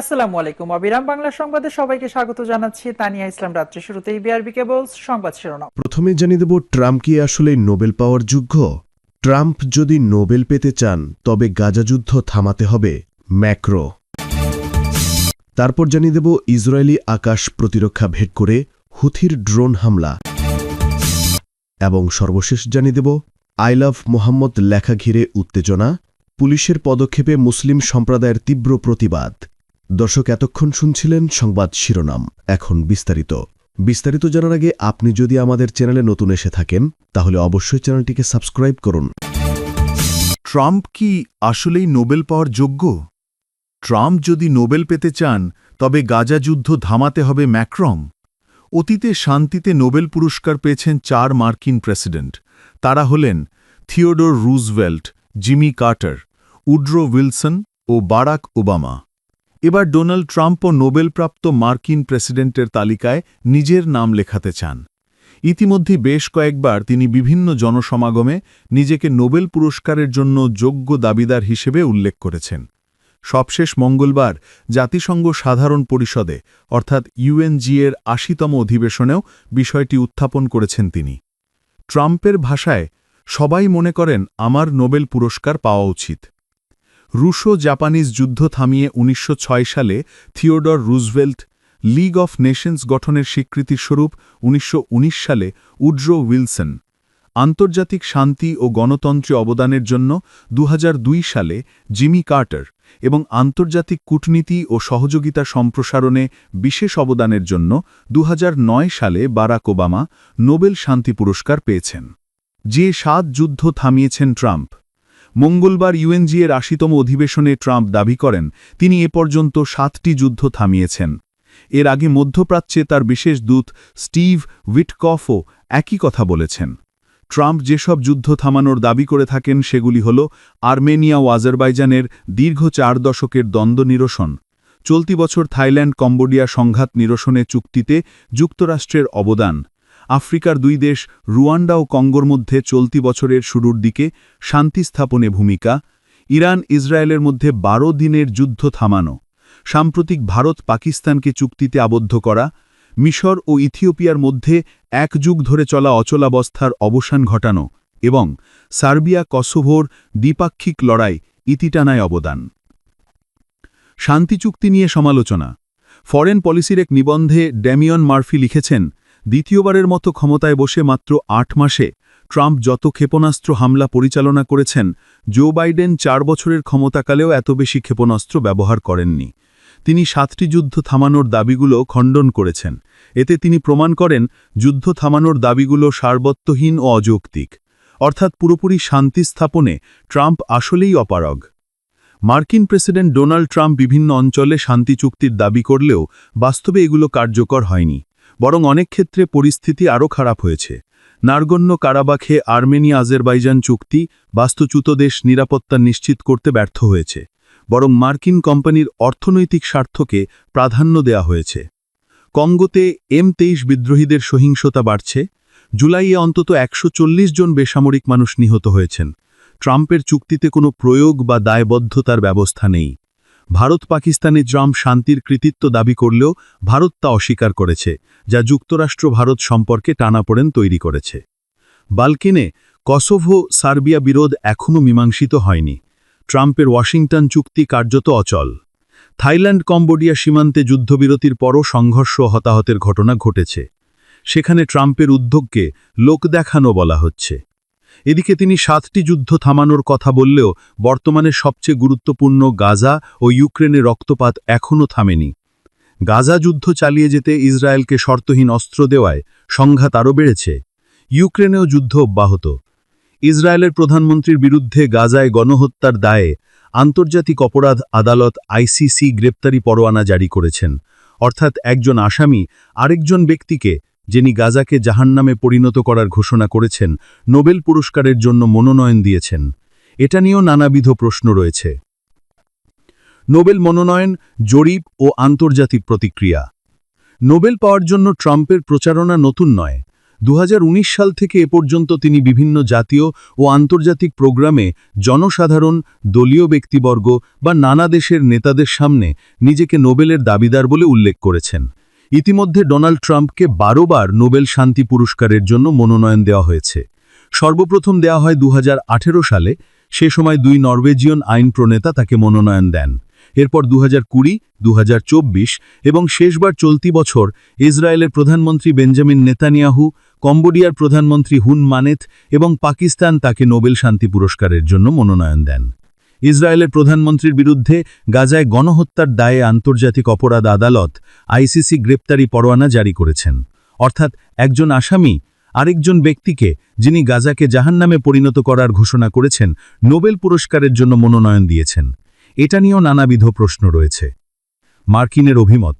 আসসালামু আলাইকুম। অবিরাম বাংলা সংবাদে সবাইকে স্বাগত জানাচ্ছি। তানিয়া ইসলাম, রাত্রি শুরুতেই বিআরবি কেবলস সংবাদ শিরোনাম। প্রথমে জানিয়ে দেব, ট্রাম্প কি আসলে নোবেল পাওয়ার যোগ্য? ট্রাম্প যদি নোবেল পেতে চান, তবে গাজা যুদ্ধ থামাতে হবে। ম্যাক্রো। তারপর জানিয়ে দেব, ইসরায়েলি আকাশ প্রতিরক্ষা ভেট করে হুথির ড্রোন হামলা। এবং সর্বশেষ জানিয়ে দেব, আই লাভ মোহাম্মদ লেখা ঘিরে উত্তেজনা, পুলিশের পদক্ষেপে মুসলিম সম্প্রদায়ের তীব্র প্রতিবাদ। দর্শক এতক্ষণ শুনছিলেন সংবাদ শিরোনাম। এখন বিস্তারিত। বিস্তারিত জানার আগে আপনি যদি আমাদের চ্যানেলে নতুন এসে থাকেন, তাহলে অবশ্যই চ্যানেলটিকে সাবস্ক্রাইব করুন। ট্রাম্প কি আসলেই নোবেল পাওয়ার যোগ্য? ট্রাম্প যদি নোবেল পেতে চান, তবে গাজা যুদ্ধ থামাতে হবে ম্যাক্রং অতীতে শান্তিতে নোবেল পুরস্কার পেয়েছেন চার মার্কিন প্রেসিডেন্ট। তারা হলেন Theodore Roosevelt, Jimmy Carter, Woodrow Wilson ও বারাক ওবামা। এবার ডোনাল্ড ট্রাম্পও নোবেলপ্রাপ্ত মার্কিন প্রেসিডেন্টের তালিকায় নিজের নাম লেখাতে চান। ইতিমধ্যে বেশ কয়েকবার তিনি বিভিন্ন জনসমাগমে নিজেকে নোবেল পুরস্কারের জন্য যোগ্য দাবিদার হিসেবে উল্লেখ করেছেন। সবশেষ মঙ্গলবার জাতিসংঘ সাধারণ পরিষদে, অর্থাৎ ইউএনজি এর আশিতম অধিবেশনেও বিষয়টি উত্থাপন করেছেন তিনি। ট্রাম্পের ভাষায়, সবাই মনে করেন, আমার নোবেল পুরস্কার পাওয়া উচিত। রুশো জাপানিজ যুদ্ধ থামিয়ে উনিশশো ছয় সালে Theodore Roosevelt League of Nations গঠনের স্বীকৃতিস্বরূপ উনিশশো সালে উড্রো উইলসন আন্তর্জাতিক শান্তি ও গণতন্ত্রে অবদানের জন্য দুহাজার দুই সালে জিমি কার্টার এবং আন্তর্জাতিক কূটনীতি ও সহযোগিতা সম্প্রসারণে বিশেষ অবদানের জন্য দুহাজার নয় সালে বারাক ওবামা নোবেল শান্তি পুরস্কার পেয়েছেন। যে সাত যুদ্ধ থামিয়েছেন ট্রাম্প মঙ্গলবার ইউএনজি এর আশিতম অধিবেশনে ট্রাম্প দাবি করেন, তিনি এ পর্যন্ত সাতটি যুদ্ধ থামিয়েছেন। এর আগে মধ্যপ্রাচ্যে তার বিশেষ দূত স্টিভ উইটকফও একই কথা বলেছেন। ট্রাম্প যেসব যুদ্ধ থামানোর দাবি করে থাকেন, সেগুলি হল আর্মেনিয়া ও আজারবাইজানের দীর্ঘ চার দশকের দ্বন্দ্ব নিরসন, চলতি বছর থাইল্যান্ড কম্বোডিয়া সংঘাত নিরসনে চুক্তিতে যুক্তরাষ্ট্রের অবদান আফ্রিকার দুই দেশ, রুয়ান্ডা ও কঙ্গোর মধ্যে চলতি বছরের শুরুর দিকে শান্তি স্থাপনে ভূমিকা, ইরান ইসরায়েলের মধ্যে বারো দিনের যুদ্ধ থামানো, সাম্প্রতিক ভারত পাকিস্তানকে চুক্তিতে আবদ্ধ করা, মিশর ও ইথিওপিয়ার মধ্যে এক যুগ ধরে চলা অচলাবস্থার অবসান ঘটানো এবং সার্বিয়া কসোভোর দ্বিপাক্ষিক লড়াই ইতিটানায় অবদান। শান্তি চুক্তি নিয়ে সমালোচনা। ফরেন পলিসির এক নিবন্ধে ড্যামিয়ন মার্ফি লিখেছেন দ্বিতীয়বারের মতো ক্ষমতায় বসে মাত্র আট মাসে ট্রাম্প যত ক্ষেপণাস্ত্র হামলা পরিচালনা করেছেন, জো বাইডেন চার বছরের ক্ষমতাকালেও এত বেশি ক্ষেপণাস্ত্র ব্যবহার করেননি। তিনি সাতটি যুদ্ধ থামানোর দাবিগুলো খণ্ডন করেছেন। এতে তিনি প্রমাণ করেন, যুদ্ধ থামানোর দাবিগুলো সার্বত্বহীন ও অযৌক্তিক। অর্থাৎ পুরোপুরি শান্তি স্থাপনে ট্রাম্প আসলেই অপারগ। মার্কিন প্রেসিডেন্ট ডোনাল্ড ট্রাম্প বিভিন্ন অঞ্চলে শান্তি চুক্তির দাবি করলেও বাস্তবে এগুলো কার্যকর হয়নি। বরং অনেক ক্ষেত্রে পরিস্থিতি আরও খারাপ হয়েছে। নারগণ্য কারাবাখে আর্মেনিয়া আজেরবাইজান চুক্তি বাস্তুচ্যুত দেশ নিরাপত্তা নিশ্চিত করতে ব্যর্থ হয়েছে, বরং মার্কিন কোম্পানির অর্থনৈতিক স্বার্থকে প্রাধান্য দেয়া হয়েছে। কঙ্গোতে এম তেইশ বিদ্রোহীদের সহিংসতা বাড়ছে। জুলাইয়ে অন্তত একশো চল্লিশ জন বেসামরিক মানুষ নিহত হয়েছেন। ট্রাম্পের চুক্তিতে কোনো প্রয়োগ বা দায়বদ্ধতার ব্যবস্থা নেই। ভারত পাকিস্তানে ট্রাম্প শান্তির কৃতিত্ব দাবি করলেও ভারত তা অস্বীকার করেছে, যা যুক্তরাষ্ট্র ভারত সম্পর্কে টানাপোড়েন তৈরি করেছে। বালকিনে, কসোভো সার্বিয়া বিরোধ এখনও মীমাংসিত হয়নি। ট্রাম্পের ওয়াশিংটন চুক্তি কার্যত অচল। থাইল্যান্ড কম্বোডিয়া সীমান্তে যুদ্ধবিরতির পরও সংঘর্ষ হতাহতের ঘটনা ঘটেছে। সেখানে ট্রাম্পের উদ্যোগকে লোক দেখানো বলা হচ্ছে। এদিকে তিনি সাতটি যুদ্ধ থামানোর কথা বললেও বর্তমানে সবচেয়ে গুরুত্বপূর্ণ গাজা ও ইউক্রেনে রক্তপাত এখনও থামেনি। গাজা যুদ্ধ চালিয়ে যেতে ইসরায়েলকে শর্তহীন অস্ত্র দেওয়ায় সংঘাত আরও বেড়েছে। ইউক্রেনেও যুদ্ধ অব্যাহত। ইসরায়েলের প্রধানমন্ত্রীর বিরুদ্ধে গাজায় গণহত্যার দায়ে আন্তর্জাতিক অপরাধ আদালত আইসিসি গ্রেপ্তারি পরোয়ানা জারি করেছেন। অর্থাৎ একজন আসামি আরেকজন ব্যক্তিকে যিনি গাজাকে জাহান্নামে পরিণত করার ঘোষণা করেছেন, নোবেল পুরস্কারের জন্য মনোনয়ন দিয়েছেন। এটা নিয়েও নানাবিধ প্রশ্ন রয়েছে। নোবেল মনোনয়ন, জরিপ ও আন্তর্জাতিক প্রতিক্রিয়া। নোবেল পাওয়ার জন্য ট্রাম্পের প্রচারণা নতুন নয়। দু সাল থেকে এ পর্যন্ত তিনি বিভিন্ন জাতীয় ও আন্তর্জাতিক প্রোগ্রামে জনসাধারণ, দলীয় ব্যক্তিবর্গ বা নানা দেশের নেতাদের সামনে নিজেকে নোবেলের দাবিদার বলে উল্লেখ করেছেন। ইতিমধ্যে ডোনাল্ড ট্রাম্পকে বারোবার নোবেল শান্তি পুরস্কারের জন্য মনোনয়ন দেওয়া হয়েছে। সর্বপ্রথম দেওয়া হয় দু হাজার আঠেরো সালে, সে সময় দুই নরওয়েজিয়ান আইন প্রণেতা তাকে মনোনয়ন দেন। এরপর দু হাজার কুড়ি দু এবং শেষবার চলতি বছর ইসরায়েলের প্রধানমন্ত্রী বেঞ্জামিন নেতানিয়াহু, কম্বোডিয়ার প্রধানমন্ত্রী হুন মানেথ এবং পাকিস্তান তাকে নোবেল শান্তি পুরস্কারের জন্য মনোনয়ন দেন। ইসরায়েলের প্রধানমন্ত্রীর বিরুদ্ধে গাজায় গণহত্যার দায়ে আন্তর্জাতিক অপরাধ আদালত আইসিসি গ্রেপ্তারি পরোয়ানা জারি করেছেন। অর্থাৎ একজন আসামি আরেকজন ব্যক্তিকে যিনি গাজাকে জাহান্নামে পরিণত করার ঘোষণা করেছেন, নোবেল পুরস্কারের জন্য মনোনয়ন দিয়েছেন। এটা নিয়েও নানাবিধ প্রশ্ন রয়েছে। মার্কিনের অভিমত,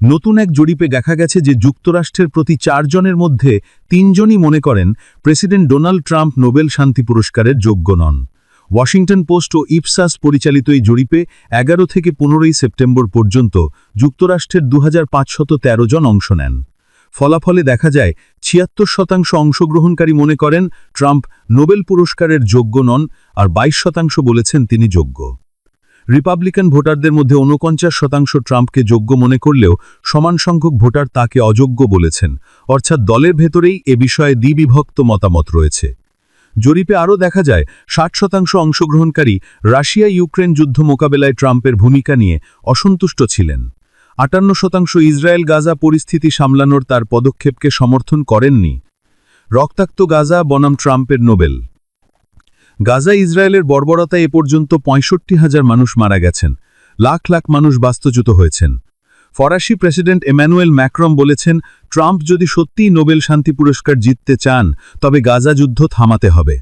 নতুন এক জরিপে দেখা গেছে যে যুক্তরাষ্ট্রের প্রতি চারজনের মধ্যে তিনজনই মনে করেন, প্রেসিডেন্ট ডোনাল্ড ট্রাম্প নোবেল শান্তি পুরস্কারের যোগ্য নন। ওয়াশিংটন পোস্ট ও ইপসাস পরিচালিত এই জরিপে এগারো থেকে পনেরোই সেপ্টেম্বর পর্যন্ত যুক্তরাষ্ট্রের দু জন অংশ নেন। ফলাফলে দেখা যায়, ছিয়াত্তর শতাংশ অংশগ্রহণকারী মনে করেন ট্রাম্প নোবেল পুরস্কারের যোগ্য নন আর ২২ শতাংশ বলেছেন তিনি যোগ্য। রিপাবলিকান ভোটারদের মধ্যে ঊনপঞ্চাশ শতাংশ ট্রাম্পকে যোগ্য মনে করলেও সমান সংখ্যক ভোটার তাকে অযোগ্য বলেছেন। অর্থাৎ দলের ভেতরেই এ বিষয়ে দ্বিবিভক্ত মতামত রয়েছে। জরিপে আরও দেখা যায়, ষাট শতাংশ অংশগ্রহণকারী রাশিয়া ইউক্রেন যুদ্ধ মোকাবেলায় ট্রাম্পের ভূমিকা নিয়ে অসন্তুষ্ট ছিলেন। আটান্ন শতাংশ ইসরায়েল গাজা পরিস্থিতি সামলানোর তার পদক্ষেপকে সমর্থন করেননি। রক্তাক্ত গাজা বনাম ট্রাম্পের নোবেল। গাজা ইসরায়েলের বর্বরতায় এ পর্যন্ত পঁয়ষট্টি হাজার মানুষ মারা গেছেন। লাখ লাখ মানুষ বাস্তুচ্যুত হয়েছেন। ফরাসি প্রেসিডেন্ট এম্যানুয়েল ম্যাক্রম বলেছেন, ট্রাম্প যদি সত্যিই নোবেল শান্তি পুরস্কার জিততে চান, তবে গাজা যুদ্ধ থামাতে হবে।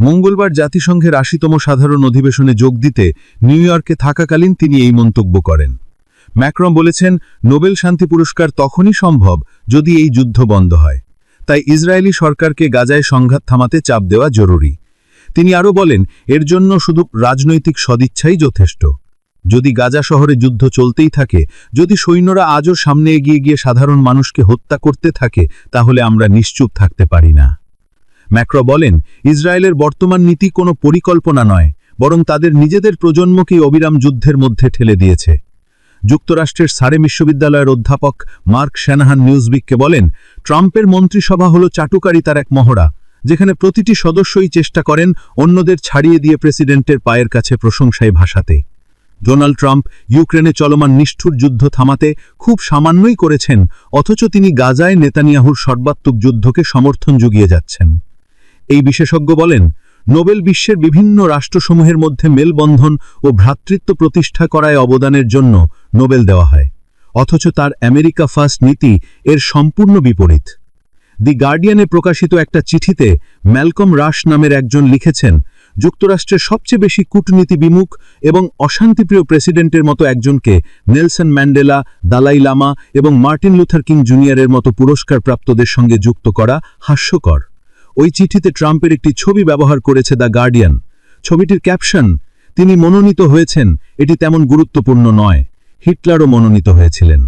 মঙ্গলবার জাতিসংঘের আশিতম সাধারণ অধিবেশনে যোগ দিতে নিউ ইয়র্কে থাকাকালীন তিনি এই মন্তব্য করেন। ম্যাক্রম বলেছেন, নোবেল শান্তি পুরস্কার তখনই সম্ভব যদি এই যুদ্ধ বন্ধ হয়। তাই ইসরায়েলি সরকারকে গাজায় সংঘাত থামাতে চাপ দেওয়া জরুরি। তিনি আরও বলেন, এর জন্য শুধু রাজনৈতিক সদিচ্ছাই যথেষ্ট। যদি গাজা শহরে যুদ্ধ চলতেই থাকে, যদি সৈন্যরা আজও সামনে এগিয়ে গিয়ে সাধারণ মানুষকে হত্যা করতে থাকে, তাহলে আমরা নিশ্চুপ থাকতে পারি না। ম্যাক্র বলেন, ইসরায়েলের বর্তমান নীতি কোনো পরিকল্পনা নয়, বরং তাদের নিজেদের প্রজন্মকেই অবিরাম যুদ্ধের মধ্যে ঠেলে দিয়েছে। যুক্তরাষ্ট্রের সারে বিশ্ববিদ্যালয়ের অধ্যাপক মার্ক শ্যানাহান নিউজবিককে বলেন, ট্রাম্পের মন্ত্রিসভা হল চাটুকারিতার এক মহড়া, যেখানে প্রতিটি সদস্যই চেষ্টা করেন অন্যদের ছাড়িয়ে দিয়ে প্রেসিডেন্টের পায়ের কাছে প্রশংসায় ভাসাতে। ডোনাল্ড ট্রাম্প ইউক্রেনে চলমান নিষ্ঠুর যুদ্ধ থামাতে খুব সামান্যই করেছেন, অথচ তিনি গাজায় নেতানিয়াহুর সর্বাত্মক যুদ্ধকে সমর্থন জুগিয়ে যাচ্ছেন। এই বিশেষজ্ঞ বলেন, নোবেল বিশ্বের বিভিন্ন রাষ্ট্রসমূহের মধ্যে মেলবন্ধন ও ভ্রাতৃত্ব প্রতিষ্ঠা করায় অবদানের জন্য নোবেল দেওয়া হয়, অথচ তার আমেরিকা ফার্স্ট নীতি এর সম্পূর্ণ বিপরীত। দি গার্ডিয়ানে প্রকাশিত একটা চিঠিতে ম্যালকম রাশ নামের একজন লিখেছেন যুক্তরাষ্ট্রের সবচেয়ে বেশি কূটনীতি বিমুখ এবং অশান্তিপ্রিয় প্রেসিডেন্টের মতো একজনকে নেলসন ম্যান্ডেলা, দালাই লামা এবং মার্টিন লুথার কিং জুনিয়রের মতো পুরস্কারপ্রাপ্তদের সঙ্গে যুক্ত করা হাস্যকর। ওই চিঠিতে ট্রাম্পের একটি ছবি ব্যবহার করেছে দ্য গার্ডিয়ান। ছবিটির ক্যাপশন, তিনি মনোনীত হয়েছেন, এটি তেমন গুরুত্বপূর্ণ নয়। হিটলারও মনোনীত হয়েছিলেন।